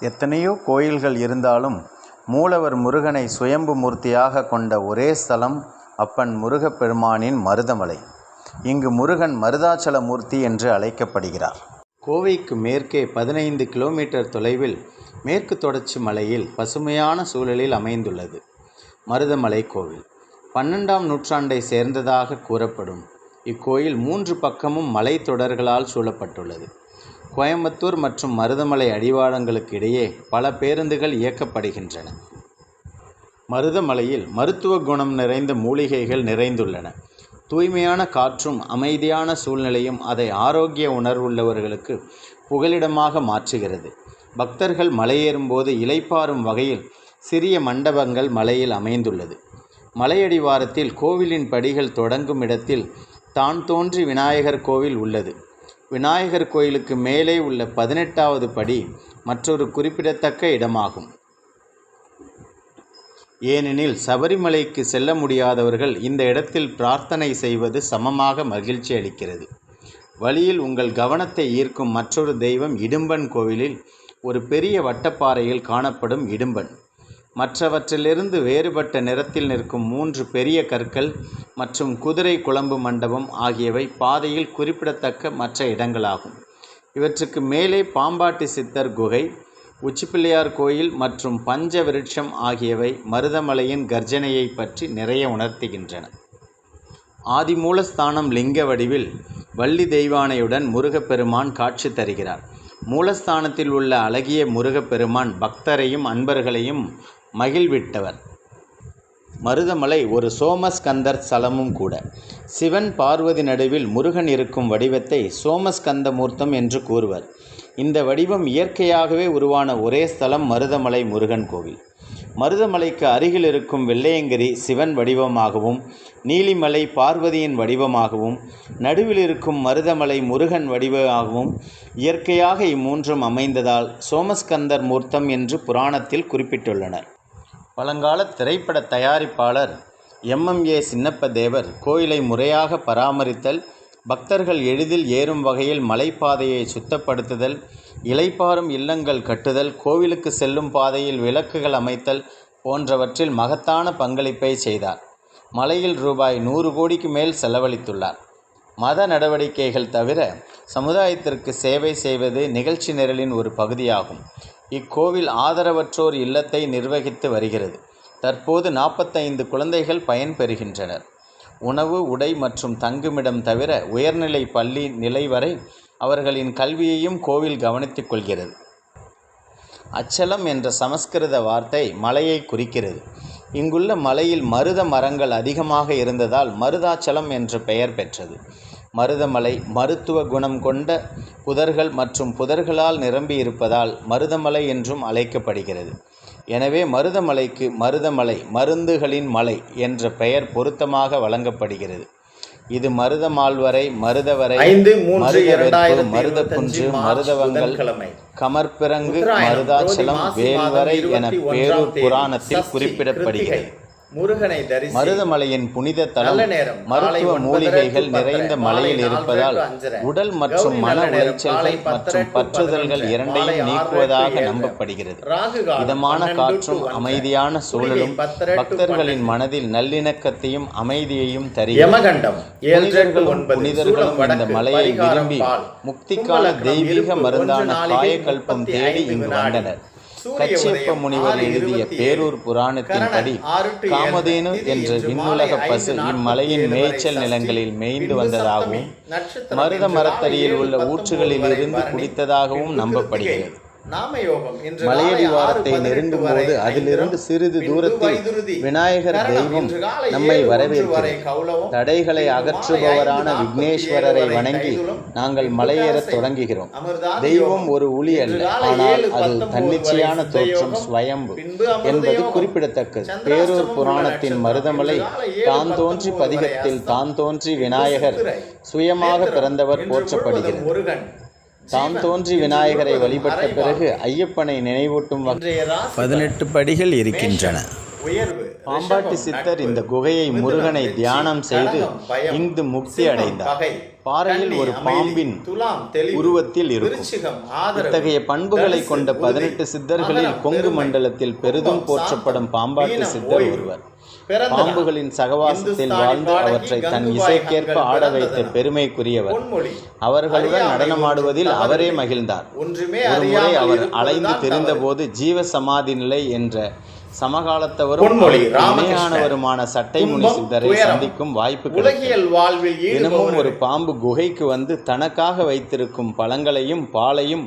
எத்தனையோ கோயில்கள் இருந்தாலும் மூலவர் முருகனை சுயம்பு மூர்த்தியாக கொண்ட ஒரே ஸ்தலம் அப்பன் முருகப்பெருமானின் மருதமலை. இங்கு முருகன் மருதாச்சல மூர்த்தி என்று அழைக்கப்படுகிறார். கோவைக்கு மேற்கே பதினைந்து கிலோமீட்டர் தொலைவில் மேற்கு தொடர்ச்சி மலையில் பசுமையான சூழலில் அமைந்துள்ளது மருதமலை கோவில். பன்னெண்டாம் நூற்றாண்டை சேர்ந்ததாக கூறப்படும். இக்கோயில் மூன்று பக்கமும் மலைத்தொடர்களால் சூழப்பட்டுள்ளது. கோயம்புத்தூர் மற்றும் மருதமலை அடிவாரங்களுக்கு இடையே பல பேருந்துகள் இயக்கப்படுகின்றன. மருதமலையில் மருத்துவ குணம் நிறைந்த மூலிகைகள் நிறைந்துள்ளன. தூய்மையான காற்றும் அமைதியான சூழ்நிலையும் அதை ஆரோக்கிய உணர்வுள்ளவர்களுக்கு புகலிடமாக மாற்றுகிறது. பக்தர்கள் மலையேறும்போது இலைப்பாறும் வகையில் சிறிய மண்டபங்கள் மலையில் அமைந்துள்ளது. மலையடிவாரத்தில் கோவிலின் படிகள் தொடங்கும் இடத்தில் தான் தோன்றி விநாயகர் கோவில் உள்ளது. விநாயகர் கோயிலுக்கு மேலே உள்ள பதினெட்டாவது படி மற்றொரு குறிப்பிடத்தக்க இடமாகும். ஏனெனில் சபரிமலைக்கு செல்ல முடியாதவர்கள் இந்த இடத்தில் பிரார்த்தனை செய்வது சமமாக மகிழ்ச்சி அளிக்கிறது. வழியில் உங்கள் கவனத்தை ஈர்க்கும் மற்றொரு தெய்வம் இடும்பன் கோவிலில் ஒரு பெரிய வட்டப்பாறையில் காணப்படும் இடும்பன். மற்றவற்றிலிருந்து வேறுபட்ட நிறத்தில் நிற்கும் மூன்று பெரிய கற்கள் மற்றும் குதிரை குழம்பு மண்டபம் ஆகியவை பாதையில் குறிப்பிடத்தக்க மற்ற இடங்களாகும். இவற்றுக்கு மேலே பாம்பாட்டி சித்தர் குகை உச்சிப்பிள்ளையார் கோயில் மற்றும் பஞ்ச விருட்சம் ஆகியவை மருதமலையின் கர்ஜனையை பற்றி நிறைய உணர்த்துகின்றன. ஆதிமூலஸ்தானம் லிங்க வடிவில் வள்ளி தெய்வானையுடன் முருகப்பெருமான் காட்சி தருகிறார். மூலஸ்தானத்தில் உள்ள அழகிய முருகப்பெருமான் பக்தரையும் அன்பர்களையும் மகிழ்விட்டவர். மருதமலை ஒரு சோமஸ்கந்தர் ஸ்தலமும் கூட. சிவன் பார்வதி நடுவில் முருகன் இருக்கும் வடிவத்தை சோமஸ்கந்த மூர்த்தம் என்று கூறுவர். இந்த வடிவம் இயற்கையாகவே உருவான ஒரே ஸ்தலம் மருதமலை முருகன் கோவில். மருதமலைக்கு அருகில் இருக்கும் வெள்ளையங்கிரி சிவன் வடிவமாகவும் நீலிமலை பார்வதியின் வடிவமாகவும் நடுவில் இருக்கும் மருதமலை முருகன் வடிவமாகவும் இயற்கையாக இம்மூன்றும் அமைந்ததால் சோமஸ்கந்தர் மூர்த்தம் என்று புராணத்தில் குறிப்பிட்டுள்ளனர். பழங்கால திரைப்பட தயாரிப்பாளர் எம்எம்ஏ சின்னப்பதேவர் கோயிலை முறையாக பராமரித்தல் பக்தர்கள் எளிதில் ஏறும் வகையில் மலைப்பாதையை சுத்தப்படுத்துதல் இலைப்பாறும் இல்லங்கள் கட்டுதல் கோவிலுக்கு செல்லும் பாதையில் விளக்குகள் அமைத்தல் போன்றவற்றில் மகத்தான பங்களிப்பை செய்தார். மலையில் ரூபாய் நூறு கோடிக்கு மேல் செலவழித்துள்ளார். மத நடவடிக்கைகள் தவிர சமுதாயத்திற்கு சேவை செய்வது நிகழ்ச்சி நிரலின் ஒரு பகுதியாகும். இக்கோவில் ஆதரவற்றோர் இல்லத்தை நிர்வகித்து வருகிறது. தற்போது நாற்பத்தைந்து குழந்தைகள் பயன்பெறுகின்றனர் உணவு உடை மற்றும் தங்குமிடம் தவிர உயர்நிலை பள்ளி நிலை வரை அவர்களின் கல்வியையும் கோவில் கவனித்துக் கொள்கிறது. அச்சலம் என்ற சமஸ்கிருத வார்த்தை மலையை குறிக்கிறது. இங்குள்ள மலையில் மருத மரங்கள் அதிகமாக இருந்ததால் மருதாச்சலம் என்று பெயர் பெற்றது. மருதமலை மருத்துவ குணம் கொண்ட புதர்கள் மற்றும் புதர்களால் நிரம்பி இருப்பதால் மருதமலை என்றும் அழைக்கப்படுகிறது. எனவே மருதமலைக்கு மருதமலை மருந்துகளின் மலை என்ற பெயர் பொருத்தமாக வழங்கப்படுகிறது. இது மருதமால்வரை மருதவரை மருதக்குன்று புதன்கிழமை. கமர்பிறங்கு மருதாச்சலம் வேல்வரை என பேரூர் புராணத்தில் குறிப்பிடப்படுகிறது. முருகனை தரிசி மருதமலையின் புனித தலம் மருத்துவ மூலிகைகள் நிறைந்த மாலை மலையில் இருப்பதால். உடல் மற்றும் மன உளைச்சல்கள் மற்றும் பற்றுதல்கள் இரண்டையும் நீக்குவதாக. நம்பப்படுகிறது இதமான காற்றும். அமைதியான சூழலும் பக்தர்களின். மனதில் நல்லிணக்கத்தையும் அமைதியையும் தருகிறது புனிதர்களும் புனிதர்களும் இந்த மலையை விரும்பி முக்திக்கான தெய்வீக மருந்தான காயக்கல்பம் தேடி இங்கு. வந்தனர் கச்சியப்ப முனிவர் எழுதிய பேரூர். புராணத்தின்படி. காமதேனு என்ற விண்ணுலக பசு இம்மலையின் மேய்ச்சல் நிலங்களில். மேய்ந்து வந்ததாகவும் மருத மரத்தடியில் உள்ள ஊற்றுகளில் இருந்து குடித்ததாகவும் நம்பப்படுகிறது காலை ஆறு நெருங்கும் போது அதிலிருந்து. சிறிது தூரத்தில். விநாயகர் தெய்வம் நம்மை வரவேற்கிறது. தடைகளை அகற்றுபவரான விக்னேஸ்வரரை வணங்கி. நாங்கள் மலையேறத். தொடங்குகிறோம் தெய்வம். ஒரு ஒளி அல்ல ஆனால் அது தன்னிச்சையான தோற்றம் ஸ்வயம்பு என்பது. குறிப்பிடத்தக்கது பேரூர் புராணத்தின். மருதமலை தான் தோன்றி பதிகத்தில். தான் தோன்றி விநாயகர். சுயமாக. பிறந்தவர் போற்றப்படுகிறது ஜீவன். தோன்றி விநாயகரை வழிபட்ட பிறகு. ஐயப்பனை நினைவூட்டும் பதினெட்டு படிகள் இருக்கின்றன. பாம்பாட்டி சித்தர் இந்த குகையை முருகனை தியானம் செய்து இங்கு முக்தி அடைந்தார். பாறையில் ஒரு பாம்பின் உருவத்தில் இருக்கும். இத்தகைய பண்புகளை கொண்ட பதினெட்டு சித்தர்களில் கொங்கு மண்டலத்தில் பெரிதும் போற்றப்படும் பாம்பாட்டி சித்தர் ஒருவர். பாம்புகளின் சகவாசத்தில் வாழ்ந்து அவற்றை தன் இசைக்கேற்ப ஆட வைத்த. பெருமைக்குரியவர் அவர்களுடன் நடனமாடுவதில் அவரே. மகிழ்ந்தார் ஒன்றுமே ஒரு முறை அறியாமல் அவர் அலைந்து. திரிந்தபோது ஜீவ சமாதி நிலை என்ற சமகாலத்தவரும். இணையானவருமான சட்டைமுனி துன்பம், சித்தரை. சந்திக்கும் வாய்ப்பு உலகியல் வாழ்வில் தினமும் ஒரு பாம்பு குகைக்கு வந்து தனக்காக வைத்திருக்கும் பழங்களையும் பாலையும்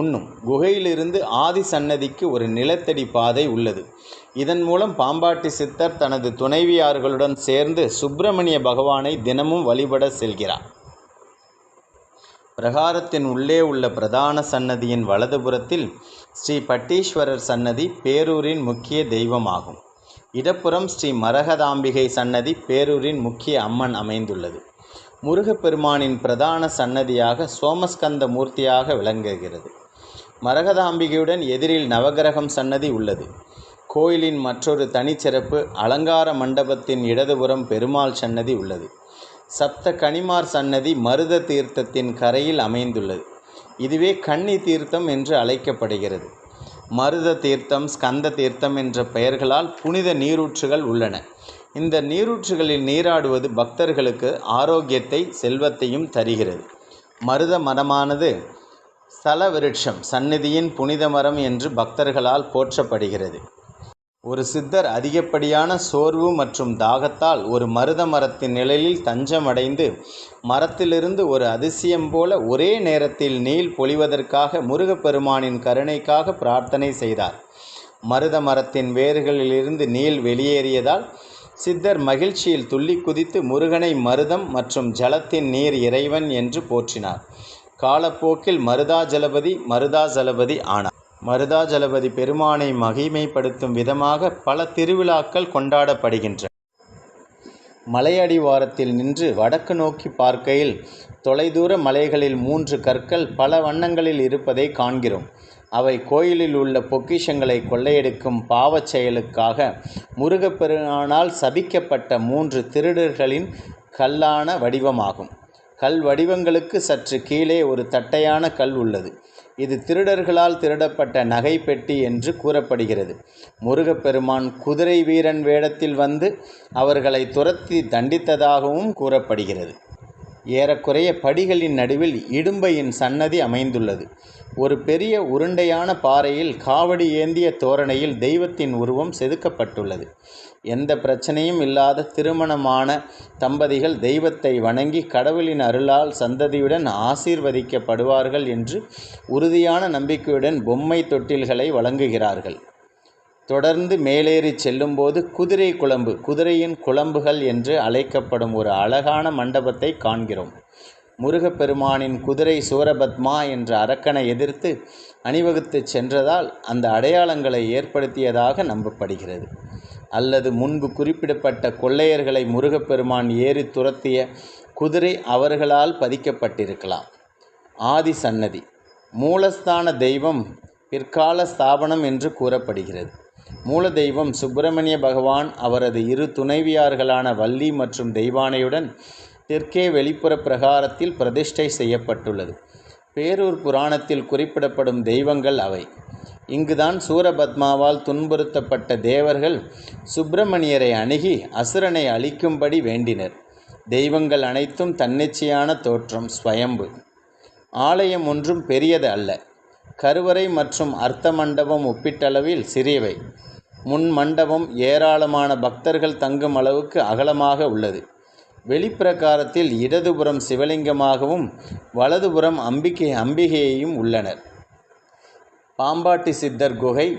உண்ணும் குகையிலிருந்து ஆதி சன்னதிக்கு ஒரு நிலத்தடி பாதை உள்ளது இதன் மூலம் பாம்பாட்டி சித்தர் தனது துணைவியார்களுடன் சேர்ந்து சுப்பிரமணிய பகவானை தினமும் வழிபட செல்கிறார். பிரகாரத்தின் உள்ளே உள்ள பிரதான சன்னதியின் வலதுபுறத்தில் ஸ்ரீ பட்டீஸ்வரர் சன்னதி பேரூரின் முக்கிய தெய்வமாகும். இடப்புறம் ஸ்ரீ மரகதாம்பிகை சன்னதி பேரூரின் முக்கிய அம்மன் அமைந்துள்ளது. முருகப்பெருமானின் பிரதான சன்னதியாக சோமஸ்கந்த மூர்த்தியாக விளங்குகிறது. மரகதாம்பிகையுடன் எதிரில் நவகிரகம் சன்னதி உள்ளது. கோயிலின் மற்றொரு தனிச்சிறப்பு அலங்கார மண்டபத்தின் இடதுபுறம் பெருமாள் சன்னதி உள்ளது. சப்த கனிமார் சன்னதி மருத தீர்த்தத்தின் கரையில் அமைந்துள்ளது. இதுவே கன்னி தீர்த்தம் என்று அழைக்கப்படுகிறது. மருத தீர்த்தம் ஸ்கந்த தீர்த்தம் என்ற பெயர்களால் புனித நீரூற்றுகள் உள்ளன. இந்த நீரூற்றுகளில் நீராடுவது பக்தர்களுக்கு ஆரோக்கியத்தை செல்வத்தையும் தருகிறது. மருத மரமானது ஸ்தல விருட்சம் சந்நிதியின் புனித மரம் என்று பக்தர்களால் போற்றப்படுகிறது. ஒரு சித்தர் அதிகப்படியான சோர்வு மற்றும் தாகத்தால் ஒரு மருத மரத்தின் நிழலில் தஞ்சமடைந்து மரத்திலிருந்து ஒரு அதிசயம் போல ஒரே நேரத்தில் நீல் பொழிவதற்காக முருகப்பெருமானின் கருணைக்காக பிரார்த்தனை செய்தார். மருத மரத்தின் வேர்களிலிருந்து நீல் வெளியேறியதால் சித்தர் மகிழ்ச்சியில் துள்ளி குதித்து முருகனை மருதம் மற்றும் ஜலத்தின் நீர் இறைவன் என்று போற்றினார். காலப்போக்கில் மருதாஜலபதி மருதாஜலபதி ஆனார். மருதாஜலபதி பெருமானை மகிமைப்படுத்தும் விதமாக பல திருவிழாக்கள் கொண்டாடப்படுகின்றன. மலையடிவாரத்தில் நின்று வடக்கு நோக்கி பார்க்கையில் தொலைதூர மலைகளில் மூன்று கற்கள் பல வண்ணங்களில் இருப்பதை காண்கிறோம். அவை கோயிலில் உள்ள பொக்கிஷங்களை கொள்ளையெடுக்கும் பாவச் செயலுக்காக முருகப்பெருமானால் சபிக்கப்பட்ட மூன்று திருடர்களின் கல்லான வடிவமாகும். கல் வடிவங்களுக்கு சற்று கீழே ஒரு தட்டையான கல் உள்ளது. இது திருடர்களால் திருடப்பட்ட நகை பெட்டி என்று கூறப்படுகிறது. முருகப்பெருமான் குதிரை வீரன் வேடத்தில் வந்து அவர்களை துரத்தி தண்டித்ததாகவும் கூறப்படுகிறது. ஏறக்குறைய படிகளின் நடுவில் இடும்பையின் சன்னதி அமைந்துள்ளது. ஒரு பெரிய உருண்டையான பாறையில் காவடி ஏந்திய தோரணையில் தெய்வத்தின் உருவம் செதுக்கப்பட்டுள்ளது. எந்த பிரச்சனையும் இல்லாத திருமணமான தம்பதிகள் தெய்வத்தை வணங்கி கடவுளின் அருளால் சந்ததியுடன் ஆசீர்வதிக்கப்படுவார்கள் என்று உறுதியான நம்பிக்கையுடன் பொம்மை தொட்டில்களை வழங்குகிறார்கள். தொடர்ந்து மேலேறி செல்லும்போது குதிரை குழம்பு குதிரையின் குழம்புகள் என்று அழைக்கப்படும் ஒரு அழகான மண்டபத்தை காண்கிறோம். முருகப்பெருமானின் குதிரை சூரபத்மா என்ற அரக்கனை எதிர்த்து அணிவகுத்துச் சென்றதால் அந்த அடையாளங்களை ஏற்படுத்தியதாக நம்பப்படுகிறது. அல்லது முன்பு குறிப்பிடப்பட்ட கொள்ளையர்களை முருகப்பெருமான் ஏறி துரத்திய குதிரை அவர்களால் பதிக்கப்பட்டிருக்கலாம். ஆதி சன்னதி மூலஸ்தான தெய்வம் பிற்கால ஸ்தாபனம் என்று கூறப்படுகிறது. மூல தெய்வம் சுப்பிரமணிய பகவான் அவரது இரு துணைவியார்களான வள்ளி மற்றும் தெய்வானையுடன் தெற்கே வெளிப்புற பிரகாரத்தில் பிரதிஷ்டை செய்யப்பட்டுள்ளது. பேரூர் புராணத்தில் குறிப்பிடப்படும் தெய்வங்கள் அவை. இங்குதான் சூரபத்மாவால் துன்புறுத்தப்பட்ட தேவர்கள் சுப்பிரமணியரை அணுகி அசுரனை அழிக்கும்படி வேண்டினர். தெய்வங்கள் அனைத்தும் தன்னிச்சையான தோற்றம் ஸ்வயம்பு. ஆலயம் ஒன்றும் பெரியது அல்ல. கருவறை மற்றும் அர்த்த மண்டபம் ஒப்பீட்டளவில் சிறியவை. முன் மண்டபம் ஏராளமான பக்தர்கள் தங்கும் அளவுக்கு அகலமாக உள்ளது. வெளிப்பிரகாரத்தில் இடதுபுறம் சிவலிங்கமாகவும் வலதுபுறம் அம்பிகை அம்பிகையையும் உள்ளனர். பாம்பாட்டி சித்தர் குகை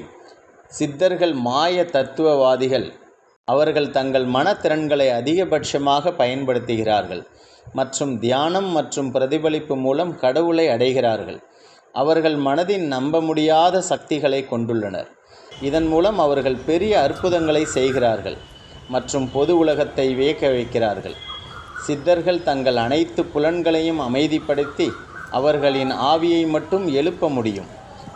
சித்தர்கள் மாய தத்துவவாதிகள். அவர்கள் தங்கள் மனத்திறன்களை அதிகபட்சமாக பயன்படுத்துகிறார்கள் மற்றும் தியானம் மற்றும் பிரதிபலிப்பு மூலம் கடவுளை அடைகிறார்கள். அவர்கள் மனதின் நம்ப முடியாத சக்திகளை கொண்டுள்ளனர். இதன் மூலம் அவர்கள் பெரிய அற்புதங்களை செய்கிறார்கள் மற்றும் பொது உலகத்தை வியக்க வைக்கிறார்கள். சித்தர்கள் தங்கள் அனைத்து புலன்களையும் அமைதிப்படுத்தி அவர்களின் ஆவியை மட்டும் எழுப்ப முடியும்.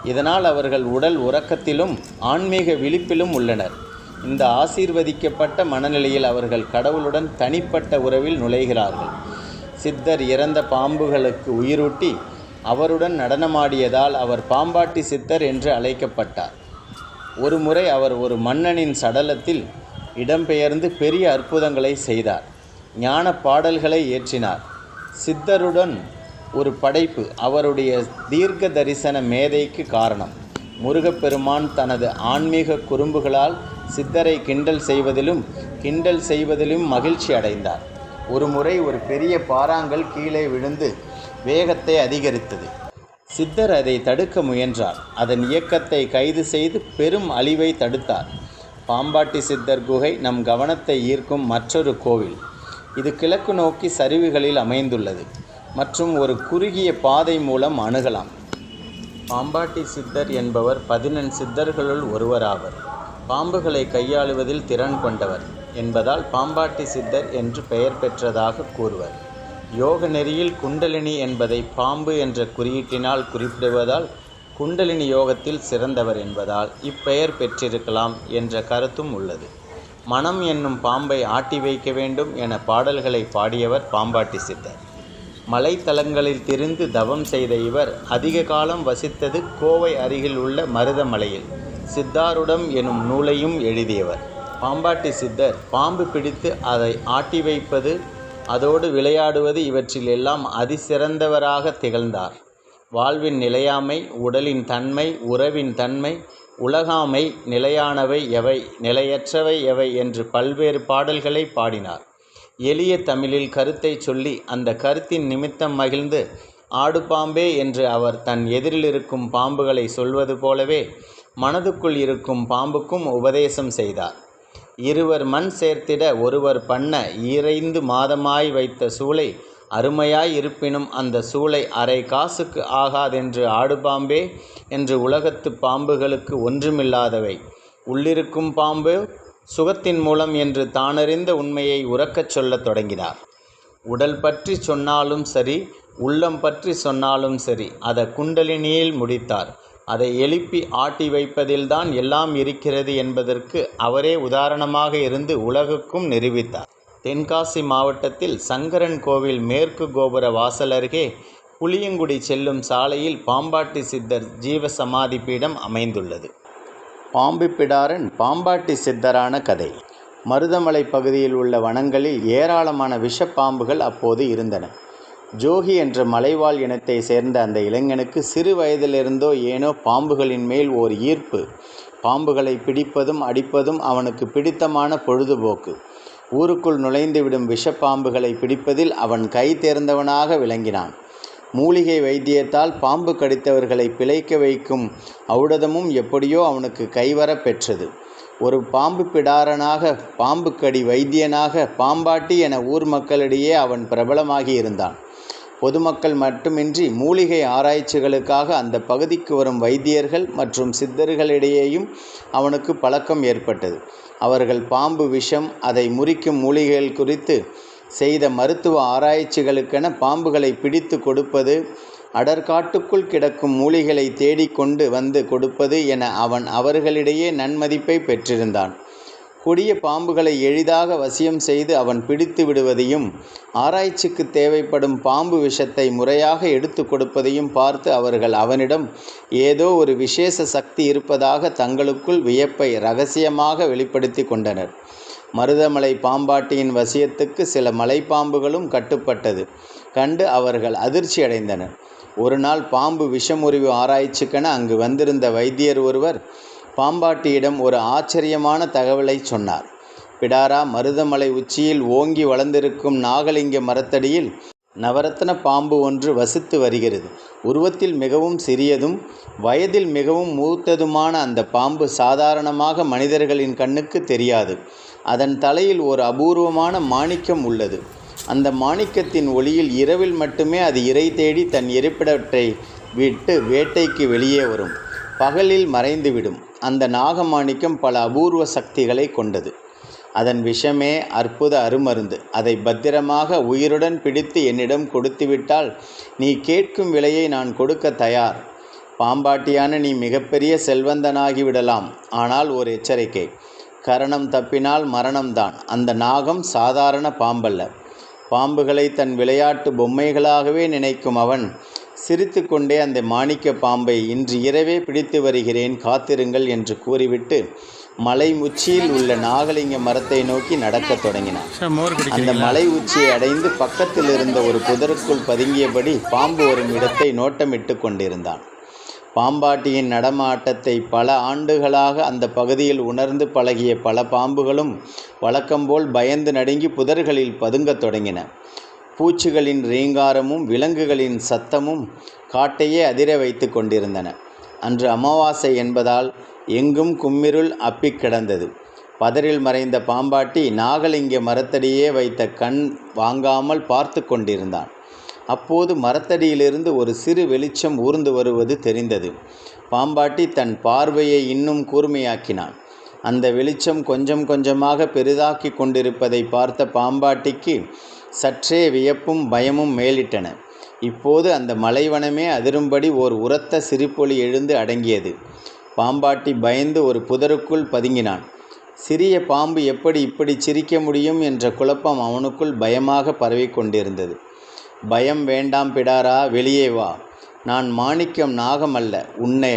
இதனால் அவர்கள் உடல் உறக்கத்திலும் ஆன்மீக விழிப்பிலும் உள்ளனர். இந்த ஆசீர்வதிக்கப்பட்ட மனநிலையில் அவர்கள் கடவுளுடன் தனிப்பட்ட உறவில் நுழைகிறார்கள். சித்தர் இறந்த பாம்புகளுக்கு உயிரூட்டி அவருடன் நடனமாடியதால் அவர் பாம்பாட்டி சித்தர் என்று அழைக்கப்பட்டார். ஒருமுறை அவர் ஒரு மன்னனின் சடலத்தில் இடம்பெயர்ந்து பெரிய அற்புதங்களை செய்தார். ஞான பாடல்களை இயற்றினார். சித்தருடன் ஒரு படைப்பு அவருடைய தீர்க்க தரிசன மேதைக்கு காரணம். முருகப்பெருமான் தனது ஆன்மீக குறும்புகளால் சித்தரை கிண்டல் செய்வதிலும் கிண்டல் செய்வதிலும் மகிழ்ச்சி அடைந்தார். ஒரு முறை ஒரு பெரிய பாறாங்கல் கீழே விழுந்து வேகத்தை அதிகரித்தது. சித்தர் அதை தடுக்க முயன்றார். அதன் இயக்கத்தை கைது செய்து பெரும் அழிவை தடுத்தார். பாம்பாட்டி சித்தர் குகை நம் கவனத்தை ஈர்க்கும் மற்றொரு கோவில். இது கிழக்கு நோக்கி சரிவுகளில் அமைந்துள்ளது மற்றும் ஒரு குறுகிய பாதை மூலம் அணுகலாம். பாம்பாட்டி சித்தர் என்பவர் பதினெண் சித்தர்களுள் ஒருவராவர். பாம்புகளை கையாளுவதில் திறன் கொண்டவர் என்பதால் பாம்பாட்டி சித்தர் என்று பெயர் பெற்றதாக கூறுவர். யோக நெறியில் குண்டலினி என்பதை பாம்பு என்ற குறியீட்டினால் குறிப்பிடுவதால் குண்டலினி யோகத்தில் சிறந்தவர் என்பதால் இப்பெயர் பெற்றிருக்கலாம் என்ற கருத்தும் உள்ளது. மனம் என்னும் பாம்பை ஆட்டி வைக்க வேண்டும் என பாடல்களை பாடியவர் பாம்பாட்டி சித்தர். மலைத்தலங்களில் திரிந்து தவம் செய்த இவர் அதிக காலம் வசித்தது கோவை அருகில் உள்ள மருதமலையில் சித்தாருடம் எனும் நூலையும் எழுதியவர். பாம்பாட்டி சித்தர் பாம்பு பிடித்து அதை ஆட்டி வைப்பது அதோடு விளையாடுவது இவற்றில் எல்லாம் அதிசிறந்தவராக திகழ்ந்தார். வாழ்வின் நிலையாமை உடலின் தன்மை உறவின் தன்மை உலகாமை நிலையானவை எவை நிலையற்றவை எவை என்று பல்வேறு பாடல்களை பாடினார். எளிய தமிழில் கருத்தை சொல்லி அந்த கருத்தின் நிமித்தம் மகிழ்ந்து ஆடு பாம்பே என்று அவர் தன் எதிரில் இருக்கும் பாம்புகளை சொல்வது போலவே மனதுக்குள் இருக்கும் பாம்புக்கும் உபதேசம் செய்தார். இருவர் மண் சேர்த்திட ஒருவர் பண்ண ஈரைந்து மாதமாய் வைத்த சூளை அருமையாய் இருப்பினும் அந்த சூளை அரை காசுக்கு ஆகாதென்று ஆடுபாம்பே என்று உலகத்து பாம்புகளுக்கு ஒன்றுமில்லாதவை. உள்ளிருக்கும் பாம்பு சுகத்தின் மூலம் என்று தானறிந்த உண்மையை உறக்கச் சொல்லத் தொடங்கினார். உடல் பற்றி சொன்னாலும் சரி உள்ளம் பற்றி சொன்னாலும் சரி அதை குண்டலினியில் முடித்தார். அதை எழுப்பி ஆட்டி வைப்பதில்தான் எல்லாம் இருக்கிறது என்பதற்கு அவரே உதாரணமாக இருந்து உலகுக்கும் நிரூபித்தார். தென்காசி மாவட்டத்தில் சங்கரன் கோவில் மேற்கு கோபுர வாசல் அருகே புளியங்குடி செல்லும் சாலையில் பாம்பாட்டி சித்தர் ஜீவ சமாதி பீடம் அமைந்துள்ளது. பாம்பு பிடாரன் பாம்பாட்டி சித்தரான கதை. மருதமலை பகுதியில் உள்ள வனங்களில் ஏராளமான விஷப்பாம்புகள் அப்போது இருந்தன. ஜோகி என்ற மலைவாழ் இனத்தை சேர்ந்த அந்த இளைஞனுக்கு சிறு வயதிலிருந்தோ ஏனோ பாம்புகளின் மேல் ஓர் ஈர்ப்பு. பாம்புகளை பிடிப்பதும் அடிப்பதும் அவனுக்கு பிடித்தமான பொழுதுபோக்கு. ஊருக்குள் நுழைந்துவிடும் விஷப்பாம்புகளை பிடிப்பதில் அவன் கை தேர்ந்தவனாக விளங்கினான். மூலிகை வைத்தியத்தால் பாம்பு கடித்தவர்களை பிழைக்க வைக்கும் ஔடதமும் எப்படியோ அவனுக்கு கைவரப் பெற்றது. ஒரு பாம்பு பிடாரனாக பாம்பு கடி வைத்தியனாக பாம்பாட்டி என ஊர் மக்களிடையே அவன் பிரபலமாகி இருந்தான். பொதுமக்கள் மட்டுமின்றி மூலிகை ஆராய்ச்சிகளுக்காக அந்த பகுதிக்கு வரும் வைத்தியர்கள் மற்றும் சித்தர்களிடையேயும் அவனுக்கு பழக்கம் ஏற்பட்டது. அவர்கள் பாம்பு விஷம் அதை முறிக்கும் மூலிகைகள் குறித்து செய்த மருத்துவ ஆராய்ச்சிகளுக்கென பாம்புகளை பிடித்து கொடுப்பது அடர்காட்டுக்குள் கிடக்கும் மூலிகளை தேடிக்கொண்டு வந்து கொடுப்பது என அவன் அவர்களிடையே நன்மதிப்பை பெற்றிருந்தான். கொடிய பாம்புகளை எளிதாக வசியம் செய்து அவன் பிடித்து விடுவதையும் ஆராய்ச்சிக்கு தேவைப்படும் பாம்பு விஷத்தை முறையாக எடுத்து கொடுப்பதையும் பார்த்து அவர்கள் அவனிடம் ஏதோ ஒரு விசேஷ சக்தி இருப்பதாக தங்களுக்குள் வியப்பை ரகசியமாக வெளிப்படுத்தி கொண்டனர். மருதமலை பாம்பாட்டியின் வசியத்துக்கு சில மலைப்பாம்புகளும் கட்டுப்பட்டது. கண்டு அவர்கள் அதிர்ச்சி அடைந்தனர். ஒரு நாள் பாம்பு விஷமுறிவு ஆராய்ச்சிக்கென அங்கு வந்திருந்த வைத்தியர் ஒருவர் பாம்பாட்டியிடம் ஒரு ஆச்சரியமான தகவலை சொன்னார். பிடாரா மருதமலை உச்சியில் ஓங்கி வளர்ந்திருக்கும் நாகலிங்க மரத்தடியில் நவரத்ன பாம்பு ஒன்று வசித்து வருகிறது. உருவத்தில் மிகவும் சிறியதும் வயதில் மிகவும் மூத்ததுமான அந்த பாம்பு சாதாரணமாக மனிதர்களின் கண்ணுக்கு தெரியாது. அதன் தலையில் ஒரு அபூர்வமான மாணிக்கம் உள்ளது. அந்த மாணிக்கத்தின் ஒளியில் இரவில் மட்டுமே அது இரை தேடி தன் இருப்பிடத்தை விட்டு வேட்டைக்கு வெளியே வரும். பகலில் மறைந்துவிடும். அந்த நாகமாணிக்கம் பல அபூர்வ சக்திகளை கொண்டது. அதன் விஷமே அற்புத அருமருந்து. அதை பத்திரமாக உயிருடன் பிடித்து என்னிடம் கொடுத்துவிட்டால் நீ கேட்கும் விலையை நான் கொடுக்க தயார். பாம்பாட்டியான நீ மிகப்பெரிய செல்வந்தனாகிவிடலாம். ஆனால் ஒரு எச்சரிக்கை. கரணம் தப்பினால் மரணம்தான். அந்த நாகம் சாதாரண பாம்பல்ல. பாம்புகளை தன் விளையாட்டு பொம்மைகளாகவே நினைக்கும் அவன் சிரித்துக்கொண்டே அந்த மாணிக்க பாம்பை இன்று இரவே பிடித்து வருகிறேன் காத்திருங்கள் என்று கூறிவிட்டு மலை உச்சியில் உள்ள நாகலிங்க மரத்தை நோக்கி நடக்கத் தொடங்கினான். அந்த மலை உச்சியை அடைந்து பக்கத்தில் இருந்த ஒரு புதருக்குள் பதுங்கியபடி பாம்பு வரும் இடத்தை நோட்டமிட்டு கொண்டிருந்தான். பாம்பாட்டியின் நடமாட்டத்தை பல ஆண்டுகளாக அந்த பகுதியில் உணர்ந்து பழகிய பல பாம்புகளும் வழக்கம்போல் பயந்து நடுங்கி புதர்களில் பதுங்கத் தொடங்கின. பூச்சிகளின் ரீங்காரமும் விலங்குகளின் சத்தமும் காட்டையே அதிர வைத்து கொண்டிருந்தன. அன்று அமாவாசை என்பதால் எங்கும் கும்மிருள் அப்பிக் கிடந்தது. பதரில் மறைந்த பாம்பாட்டி நாகலிங்க மரத்தடியே வைத்த கண் வாங்காமல் பார்த்து கொண்டிருந்தான். அப்போது மரத்தடியிலிருந்து ஒரு சிறு வெளிச்சம் ஊர்ந்து வருவது தெரிந்தது. பாம்பாட்டி தன் பார்வையை இன்னும் கூர்மையாக்கினான். அந்த வெளிச்சம் கொஞ்சம் கொஞ்சமாக பெரிதாக்கி கொண்டிருப்பதை பார்த்த பாம்பாட்டிக்கு சற்றே வியப்பும் பயமும் மேலிட்டன. இப்போது அந்த மலைவனமே அதிரும்படி ஓர் உரத்த சிரிப்பொலி எழுந்து அடங்கியது. பாம்பாட்டி பயந்து ஒரு புதருக்குள் பதுங்கினான். சிறிய பாம்பு எப்படி இப்படி சிரிக்க முடியும்? என்ற குழப்பம் அவனுக்குள் பயமாக பரவிக் கொண்டிருந்தது. பயம் வேண்டாம் பிடாரா வெளியே வா. நான் மாணிக்கம் நாகம் அல்ல. உன்னை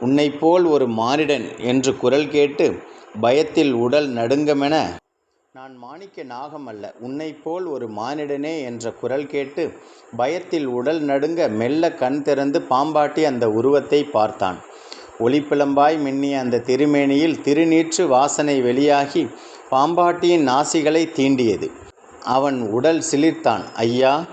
உன்னைப் போல் ஒரு மானிடன் என்று குரல் கேட்டு பயத்தில் உடல் நடுங்கமென நான் மாணிக்க நாகம் அல்ல உன்னைப் போல் ஒரு மானிடனே என்ற குரல் கேட்டு பயத்தில் உடல் நடுங்க மெல்ல கண் திறந்து பாம்பாட்டி அந்த உருவத்தை பார்த்தான். ஒளிப்பிளம்பாய் மின்னிய அந்த திருமேனியில் திருநீற்று வாசனை வெளியாகி பாம்பாட்டியின் நாசிகளை தீண்டியது. அவன் உடல் சிலிர்த்தான். ஐயா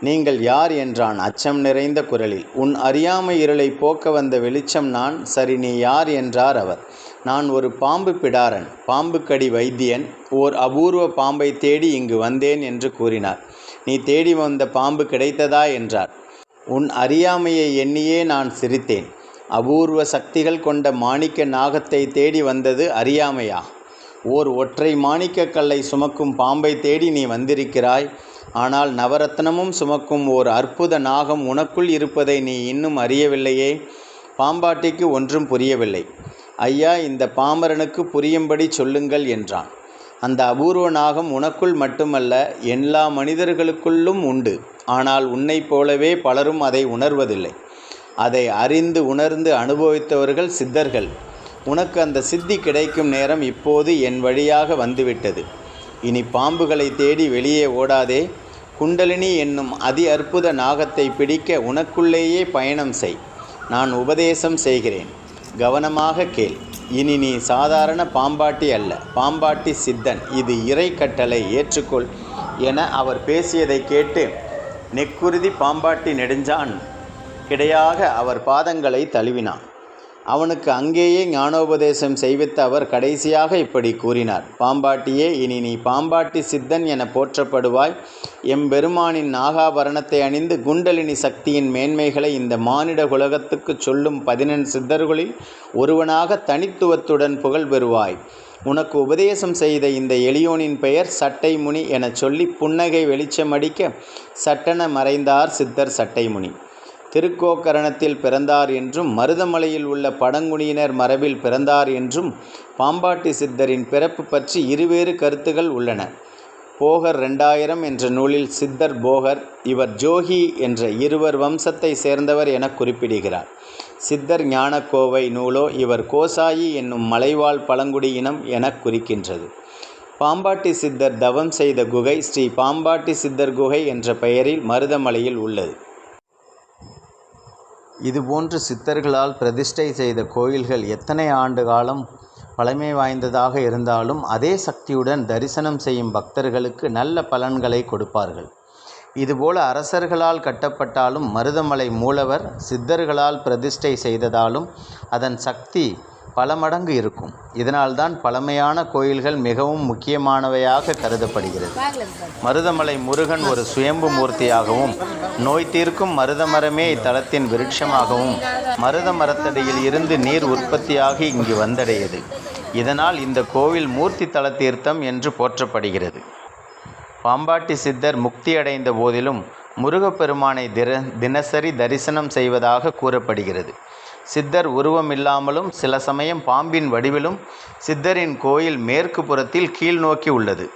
நீங்கள் யார்? என்றான் அச்சம் நிறைந்த குரலில். உன் அறியாமை இருளை போக்க வந்த வெளிச்சம் நான் சரி நீ யார்? என்றார் அவர். நான் ஒரு பாம்பு பிடாரன் பாம்புக்கடி வைத்தியன் ஓர் அபூர்வ பாம்பை தேடி இங்கு வந்தேன் என்று கூறினார். நீ தேடி வந்த பாம்பு கிடைத்ததா? என்றார். உன் அறியாமையை எண்ணியே நான் சிரித்தேன். அபூர்வ சக்திகள் கொண்ட மாணிக்க நாகத்தை தேடி வந்தது அறியாமையா? ஓர் ஒற்றை மாணிக்கக் கல்லை சுமக்கும் பாம்பை தேடி நீ வந்திருக்கிறாய். ஆனால் நவரத்னமும் சுமக்கும் ஓர் அற்புத நாகம் உனக்குள் இருப்பதை நீ இன்னும் அறியவில்லையே. பாம்பாட்டிக்கு ஒன்றும் புரியவில்லை. ஐயா இந்த பாமரனுக்கு புரியும்படி சொல்லுங்கள் என்றான். அந்த அபூர்வ நாகம் உனக்குள் மட்டுமல்ல எல்லா மனிதர்களுக்குள்ளும் உண்டு. ஆனால் உன்னைப் போலவே பலரும் அதை உணர்வதில்லை. அதை அறிந்து உணர்ந்து அனுபவித்தவர்கள் சித்தர்கள். உனக்கு அந்த சித்தி கிடைக்கும் நேரம் இப்போது என் வழியாக வந்துவிட்டது. இனி பாம்புகளை தேடி வெளியே ஓடாதே. குண்டலினி என்னும் அதி அற்புத நாகத்தை பிடிக்க உனக்குள்ளேயே பயணம் செய். நான் உபதேசம் செய்கிறேன். கவனமாக கேள். இனி நீ சாதாரண பாம்பாட்டி அல்ல. பாம்பாட்டி சித்தன். இது இறை கட்டளை. ஏற்றுக்கொள் என அவர் பேசியதை கேட்டு நெக்குருதி பாம்பாட்டி நெடுஞ்சான். கிடையாக அவர் பாதங்களை தழுவினான். அவனுக்கு அங்கேயே ஞானோபதேசம் செய்வித்த அவர் கடைசியாக இப்படி கூறினார். பாம்பாட்டியே இனி நீ பாம்பாட்டி சித்தன் என போற்றப்படுவாய். எம்பெருமானின் நாகாபரணத்தை அணிந்து குண்டலினி சக்தியின் மேன்மைகளை இந்த மானிட உலகத்துக்கு சொல்லும் பதினெண் சித்தர்களில் ஒருவனாக தனித்துவத்துடன் புகழ் பெறுவாய். உனக்கு உபதேசம் செய்த இந்த எளியோனின் பெயர் சட்டைமுனி எனச் சொல்லி புன்னகை வெளிச்சமடிக்க சட்டென மறைந்தார் சித்தர் சட்டைமுனி. திருக்கோக்கரணத்தில் பிறந்தார் என்றும் மருதமலையில் உள்ள பழங்குடியினர் மரபில் பிறந்தார் என்றும் பாம்பாட்டி சித்தரின் பிறப்பு பற்றி இருவேறு கருத்துகள் உள்ளன. போகர் ரெண்டாயிரம் என்ற நூலில் சித்தர் போகர் இவர் ஜோகி என்ற இருவர் வம்சத்தை சேர்ந்தவர் என குறிப்பிடுகிறார். சித்தர் ஞானக்கோவை நூலோ இவர் கோசாயி என்னும் மலைவாழ் பழங்குடியினம் என குறிக்கின்றது. பாம்பாட்டி சித்தர் தவம் செய்த குகை ஸ்ரீ பாம்பாட்டி சித்தர் குகை என்ற பெயரில் மருதமலையில் உள்ளது. இதுபோன்று சித்தர்களால் பிரதிஷ்டை செய்த கோயில்கள் எத்தனை ஆண்டு காலம் பழமை வாய்ந்ததாக இருந்தாலும் அதே சக்தியுடன் தரிசனம் செய்யும் பக்தர்களுக்கு நல்ல பலன்களை கொடுப்பார்கள். இதுபோல அரசர்களால் கட்டப்பட்டாலும் மருதமலை மூலவர் சித்தர்களால் பிரதிஷ்டை செய்ததாலும் அதன் சக்தி பல மடங்கு இருக்கும். இதனால்தான் பழமையான கோயில்கள் மிகவும் முக்கியமானவையாக கருதப்படுகிறது. மருதமலை முருகன் ஒரு சுயம்பு மூர்த்தியாகவும் நோய் தீர்க்கும் மருதமரமே இத்தலத்தின் விருட்சமாகவும் மருத மரத்தடியில் இருந்து நீர் உற்பத்தியாகி இங்கு வந்தடையது. இதனால் இந்த கோவில் மூர்த்தி தல தீர்த்தம் என்று போற்றப்படுகிறது. பாம்பாட்டி சித்தர் முக்தியடைந்த போதிலும் முருகப்பெருமானை திர தினசரி தரிசனம் செய்வதாக கூறப்படுகிறது. சித்தர் உருவமில்லாமலும் சில சமயம் பாம்பின் வடிவிலும் சித்தரின் கோயில் மேற்கு புறத்தில் கீழ்நோக்கி உள்ளது.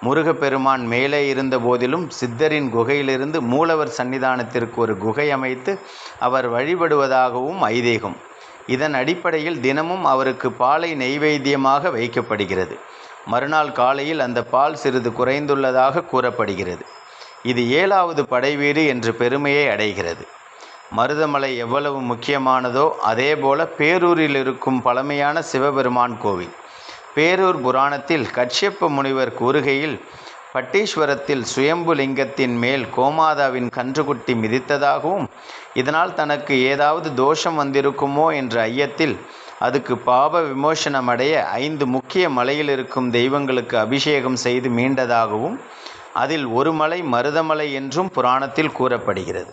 முருகப்பெருமான் மேலே இருந்த போதிலும் சித்தரின் குகையிலிருந்து மூலவர் சன்னிதானத்திற்கு ஒரு குகை அமைத்து அவர் வழிபடுவதாகவும் ஐதீகம். இதன் அடிப்படையில் தினமும் அவருக்கு பாலை நெய்வேத்தியமாக வைக்கப்படுகிறது. மறுநாள் காலையில் அந்த பால் சிறிது குறைந்துள்ளதாக கூறப்படுகிறது. இது ஏழாவது படைவீடு என்ற பெருமையை அடைகிறது. மருதமலை எவ்வளவு முக்கியமானதோ அதேபோல பேரூரில் இருக்கும் பழமையான சிவபெருமான் கோவில். பேரூர் புராணத்தில் கட்சியப்ப முனிவர் கூறுகையில் பட்டீஸ்வரத்தில் சுயம்பு லிங்கத்தின் மேல் கோமாதாவின் கன்றுக்குட்டி மிதித்ததாகவும் இதனால் தனக்கு ஏதாவது தோஷம் வந்திருக்குமோ என்ற ஐயத்தில் அதுக்கு பாப விமோசனம் அடைய ஐந்து முக்கிய மலையில் இருக்கும் தெய்வங்களுக்கு அபிஷேகம் செய்து மீண்டதாகவும் அதில் ஒரு மலை மருதமலை என்றும் புராணத்தில் கூறப்படுகிறது.